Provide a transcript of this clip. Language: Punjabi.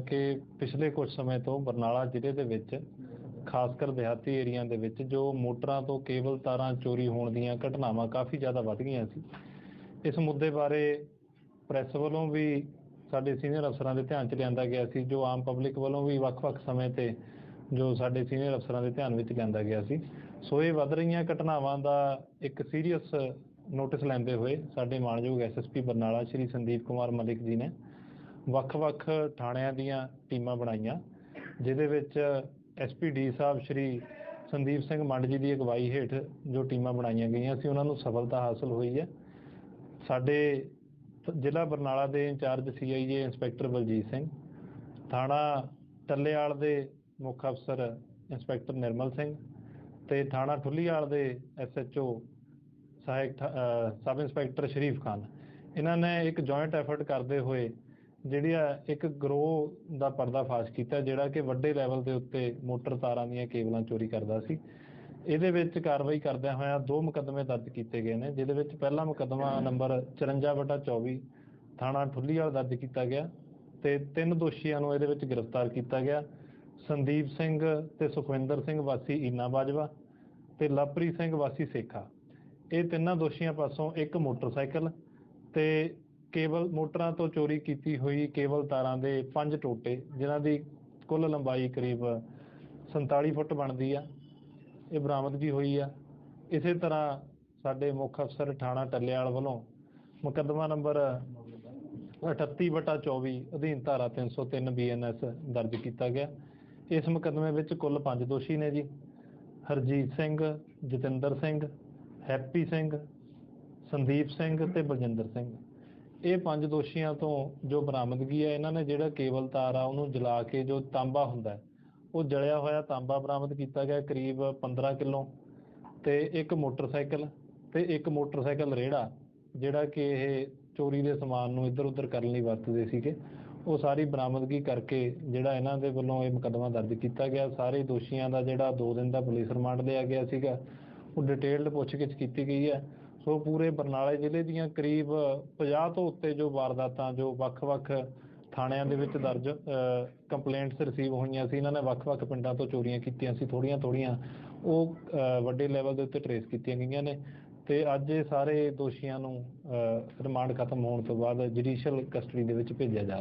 ਕਿ ਪਿਛਲੇ ਕੁਝ ਸਮੇਂ ਤੋਂ ਬਰਨਾਲਾ ਜ਼ਿਲ੍ਹੇ ਦੇ ਵਿੱਚ ਖਾਸ ਕਰ ਦਿਹਾਤੀ ਏਰੀਆ ਦੇ ਵਿੱਚ, ਜੋ ਮੋਟਰਾਂ ਤੋਂ ਕੇਬਲ ਤਾਰਾਂ ਚੋਰੀ ਹੋਣ ਦੀਆਂ ਘਟਨਾਵਾਂ ਕਾਫੀ ਜ਼ਿਆਦਾ ਵੱਧ ਗਈਆਂ ਸੀ। ਇਸ ਮੁੱਦੇ ਬਾਰੇ ਪ੍ਰੈਸ ਵੱਲੋਂ ਵੀ ਸਾਡੇ ਸੀਨੀਅਰ ਅਫਸਰਾਂ ਦੇ ਧਿਆਨ 'ਚ ਲਿਆਂਦਾ ਗਿਆ ਸੀ, ਜੋ ਆਮ ਪਬਲਿਕ ਵੱਲੋਂ ਵੀ ਵੱਖ-ਵੱਖ ਸਮੇਂ ਤੇ ਜੋ ਸਾਡੇ ਸੀਨੀਅਰ ਅਫਸਰਾਂ ਦੇ ਧਿਆਨ ਵਿੱਚ ਲਿਆਂਦਾ ਗਿਆ ਸੀ। ਸੋ ਇਹ ਵੱਧ ਰਹੀਆਂ ਘਟਨਾਵਾਂ ਦਾ ਇੱਕ ਸੀਰੀਅਸ ਨੋਟਿਸ ਲੈਂਦੇ ਹੋਏ ਸਾਡੇ ਮਾਨਯੋਗ ਐਸਐਸਪੀ ਬਰਨਾਲਾ, ਸ਼੍ਰੀ ਸੰਦੀਪ ਕੁਮਾਰ ਮਲਿਕ ਜੀ ਨੇ ਵੱਖ-ਵੱਖ ਥਾਣਿਆਂ ਦੀਆਂ ਟੀਮਾਂ ਬਣਾਈਆਂ, ਜਿਹਦੇ ਵਿੱਚ ਐਸਪੀਡੀ ਸਾਹਿਬ ਸ਼੍ਰੀ ਸੰਦੀਪ ਸਿੰਘ ਮੰਡ ਜੀ ਦੀ ਅਗਵਾਈ ਹੇਠ ਜੋ ਟੀਮਾਂ ਬਣਾਈਆਂ ਗਈਆਂ ਸੀ ਉਹਨਾਂ ਨੂੰ ਸਫਲਤਾ ਹਾਸਲ ਹੋਈ ਹੈ। ਸਾਡੇ ਜ਼ਿਲ੍ਹਾ ਬਰਨਾਲਾ ਦੇ in charge CIA inspector Baljit Singh, ਥਾਣਾ ਟੱਲੇਆਲ ਦੇ ਮੁੱਖ ਅਫਸਰ ਇੰਸਪੈਕਟਰ ਨਿਰਮਲ ਸਿੰਘ ਤੇ ਥਾਣਾ ਠੁੱਲੀਆਲ ਦੇ ਐਸਐਚਓ ਸਹਾਇਕ ਠਾ- ਸਬ ਇੰਸਪੈਕਟਰ ਸ਼ਰੀਫ ਖਾਨ। ਇਹਨਾਂ ਨੇ ਇੱਕ ਜੁਆਇੰਟ ਐਫਰਟ ਕਰਦੇ ਹੋਏ ਜਿਹੜੀ ਆ ਇੱਕ ਗਰੋਹ ਦਾ ਪਰਦਾਫਾਸ਼ ਕੀਤਾ ਜਿਹੜਾ ਕਿ ਵੱਡੇ ਲੈਵਲ ਦੇ ਉੱਤੇ ਮੋਟਰ ਤਾਰਾਂ ਦੀਆਂ ਕੇਬਲਾਂ ਚੋਰੀ ਕਰਦਾ ਸੀ। ਇਹਦੇ ਵਿੱਚ ਕਾਰਵਾਈ ਕਰਦਿਆਂ ਹੋਇਆਂ ਦੋ ਮੁਕੱਦਮੇ ਦਰਜ ਕੀਤੇ ਗਏ ਨੇ, ਜਿਹਦੇ ਵਿੱਚ ਪਹਿਲਾ ਮੁਕੱਦਮਾ ਨੰਬਰ 54/24 ਥਾਣਾ ਠੁੱਲੀਵਾਲ ਦਰਜ ਕੀਤਾ ਗਿਆ ਤੇ ਤਿੰਨ ਦੋਸ਼ੀਆਂ ਨੂੰ ਇਹਦੇ ਵਿੱਚ ਗ੍ਰਿਫਤਾਰ ਕੀਤਾ ਗਿਆ। ਸੰਦੀਪ ਸਿੰਘ ਤੇ ਸੁਖਵਿੰਦਰ ਸਿੰਘ ਵਾਸੀ ਈਨਾ ਬਾਜਵਾ ਤੇ ਲਵਪ੍ਰੀਤ ਸਿੰਘ ਵਾਸੀ ਸੇਖਾ। ਇਹ ਤਿੰਨਾਂ ਦੋਸ਼ੀਆਂ ਪਾਸੋਂ ਇੱਕ ਮੋਟਰਸਾਈਕਲ ਤੇ ਕੇਬਲ ਮੋਟਰਾਂ ਤੋਂ ਚੋਰੀ ਕੀਤੀ ਹੋਈ ਕੇਬਲ ਤਾਰਾਂ ਦੇ ਪੰਜ ਟੋਟੇ, ਜਿਨ੍ਹਾਂ ਦੀ ਕੁੱਲ ਲੰਬਾਈ ਕਰੀਬ 47 ਫੁੱਟ ਬਣਦੀ ਆ, ਇਹ ਬਰਾਮਦਗੀ ਹੋਈ ਆ। ਇਸੇ ਤਰ੍ਹਾਂ ਸਾਡੇ ਮੁੱਖ ਅਫਸਰ ਥਾਣਾ ਟੱਲੇਵਾਲ ਵੱਲੋਂ ਮੁਕੱਦਮਾ ਨੰਬਰ 38/24 ਅਧੀਨ ਧਾਰਾ 303 ਬੀਐਨਐਸ ਦਰਜ ਕੀਤਾ ਗਿਆ। ਇਸ ਮੁਕੱਦਮੇ ਵਿੱਚ ਕੁੱਲ ਪੰਜ ਦੋਸ਼ੀ ਨੇ ਜੀ, ਹਰਜੀਤ ਸਿੰਘ, ਜਤਿੰਦਰ ਸਿੰਘ, ਹੈਪੀ ਸਿੰਘ, ਸੰਦੀਪ ਸਿੰਘ ਤੇ ਬਲਜਿੰਦਰ ਸਿੰਘ। ਇਹ ਪੰਜ ਦੋਸ਼ੀਆਂ ਤੋਂ ਜੋ ਬਰਾਮਦਗੀ ਹੈ, ਇਹਨਾਂ ਨੇ ਜਿਹੜਾ ਕੇਬਲ ਤਾਰ ਆ, ਉਹਨੂੰ ਜਲਾ ਕੇ ਜੋ ਤਾਂਬਾ ਹੁੰਦਾ ਉਹ ਜਲਿਆ ਹੋਇਆ ਤਾਂਬਾ ਬਰਾਮਦ ਕੀਤਾ ਗਿਆ ਕਰੀਬ 15 ਕਿਲੋ ਤੇ ਇੱਕ ਮੋਟਰਸਾਈਕਲ ਤੇ ਇੱਕ ਮੋਟਰਸਾਈਕਲ ਰੇੜਾ, ਜਿਹੜਾ ਕਿ ਇਹ ਚੋਰੀ ਦੇ ਸਮਾਨ ਨੂੰ ਇੱਧਰ ਉੱਧਰ ਕਰਨ ਲਈ ਵਰਤਦੇ ਸੀਗੇ। ਉਹ ਸਾਰੀ ਬਰਾਮਦਗੀ ਕਰਕੇ ਜਿਹੜਾ ਇਹਨਾਂ ਦੇ ਵੱਲੋਂ ਇਹ ਮੁਕੱਦਮਾ ਦਰਜ ਕੀਤਾ ਗਿਆ। ਸਾਰੇ ਦੋਸ਼ੀਆਂ ਦਾ ਜਿਹੜਾ 2 ਦਿਨ ਦਾ ਪੁਲਿਸ ਰਿਮਾਂਡ ਲਿਆ ਗਿਆ ਸੀਗਾ। ਉਹ ਡਿਟੇਲਡ ਪੁੱਛਗਿੱਛ ਕੀਤੀ ਗਈ ਹੈ। ਸੋ ਪੂਰੇ ਬਰਨਾਲੇ ਜ਼ਿਲ੍ਹੇ ਦੀਆਂ ਕਰੀਬ 50 ਤੋਂ ਉੱਤੇ ਜੋ ਵਾਰਦਾਤਾਂ, ਜੋ ਵੱਖ-ਵੱਖ ਥਾਣਿਆਂ ਦੇ ਵਿੱਚ ਦਰਜ ਕੰਪਲੇਂਟਸ ਰਿਸੀਵ ਹੋਈਆਂ ਸੀ, ਇਹਨਾਂ ਨੇ ਵੱਖ-ਵੱਖ ਪਿੰਡਾਂ ਤੋਂ ਚੋਰੀਆਂ ਕੀਤੀਆਂ ਸੀ ਥੋੜੀਆਂ-ਥੋੜੀਆਂ ਉਹ ਵੱਡੇ ਲੈਵਲ ਦੇ ਉੱਤੇ ਟਰੇਸ ਕੀਤੀਆਂ ਗਈਆਂ ਨੇ ਤੇ ਅੱਜ ਇਹ ਸਾਰੇ ਦੋਸ਼ੀਆਂ ਨੂੰ ਰਿਮਾਂਡ ਖਤਮ ਹੋਣ ਤੋਂ ਬਾਅਦ ਜੁਡੀਸ਼ੀਅਲ ਕਸਟਡੀ ਦੇ ਵਿੱਚ ਭੇਜਿਆ ਜਾ ਰਿਹਾ।